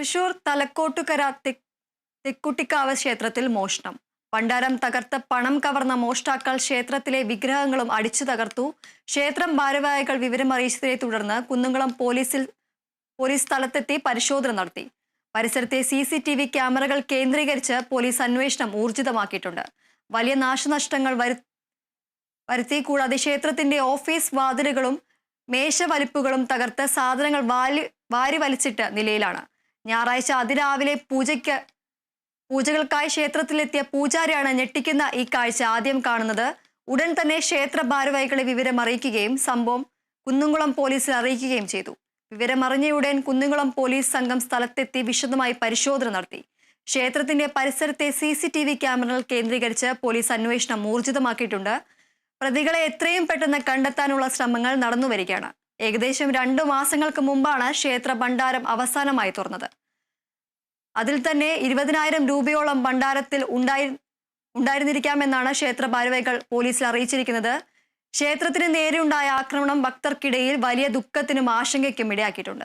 തൃശൂർ തലക്കോട്ടുകര തെക്കുട്ടിക്കാവ് ക്ഷേത്രത്തിൽ മോഷണം. പണ്ടാരം തകർത്ത് പണം കവർന്ന മോഷ്ടാക്കൾ ക്ഷേത്രത്തിലെ വിഗ്രഹങ്ങളും അടിച്ചു തകർത്തു. ക്ഷേത്രം ഭാരവാഹികൾ വിവരമറിയിച്ചതിനെ തുടർന്ന് കുന്നുംകുളം പോലീസിൽ പോലീസ് സ്ഥലത്തെത്തി പരിശോധന നടത്തി. പരിസരത്തെ സി സി ടി വി ക്യാമറകൾ കേന്ദ്രീകരിച്ച് പോലീസ് അന്വേഷണം ഊർജിതമാക്കിയിട്ടുണ്ട്. വലിയ നാശനഷ്ടങ്ങൾ വരു വരുത്തി കൂടാതെ ക്ഷേത്രത്തിന്റെ ഓഫീസ് വാതിലുകളും മേശവലിപ്പുകളും തകർത്ത് സാധനങ്ങൾ വാരി വാരി വലിച്ചിട്ട് നിലയിലാണ്. ഞായറാഴ്ച അതിരാവിലെ പൂജയ്ക്ക് പൂജകൾക്കായി ക്ഷേത്രത്തിലെത്തിയ പൂജാരിയാണ് ഞെട്ടിക്കുന്ന ഈ കാഴ്ച ആദ്യം കാണുന്നത്. ഉടൻ തന്നെ ക്ഷേത്ര ഭാരവാഹികളെ വിവരം അറിയിക്കുകയും സംഭവം കുന്നുംകുളം പോലീസിൽ അറിയിക്കുകയും ചെയ്തു. വിവരമറിഞ്ഞയുടൻ കുന്നുംകുളം പോലീസ് സംഘം സ്ഥലത്തെത്തി വിശദമായി പരിശോധന നടത്തി. ക്ഷേത്രത്തിന്റെ പരിസരത്തെ സി സി ടി വി ക്യാമറകൾ കേന്ദ്രീകരിച്ച് പോലീസ് അന്വേഷണം ഊർജിതമാക്കിയിട്ടുണ്ട്. പ്രതികളെ എത്രയും പെട്ടെന്ന് കണ്ടെത്താനുള്ള ശ്രമങ്ങൾ നടന്നുവരികയാണ്. ഏകദേശം രണ്ടു മാസങ്ങൾക്ക് മുമ്പാണ് ക്ഷേത്ര ഭണ്ഡാരം അവസാനമായി തുറന്നത്. അതിൽ തന്നെ ഇരുപതിനായിരം രൂപയോളം ഭണ്ഡാരത്തിൽ ഉണ്ടായി ഉണ്ടായിരുന്നിരിക്കാമെന്നാണ് ക്ഷേത്ര ഭാരവാഹികൾ പോലീസിൽ അറിയിച്ചിരിക്കുന്നത്. ക്ഷേത്രത്തിന് നേരെയുണ്ടായ ആക്രമണം ഭക്തർക്കിടയിൽ വലിയ ദുഃഖത്തിനും ആശങ്കയ്ക്കും ഇടയാക്കിയിട്ടുണ്ട്.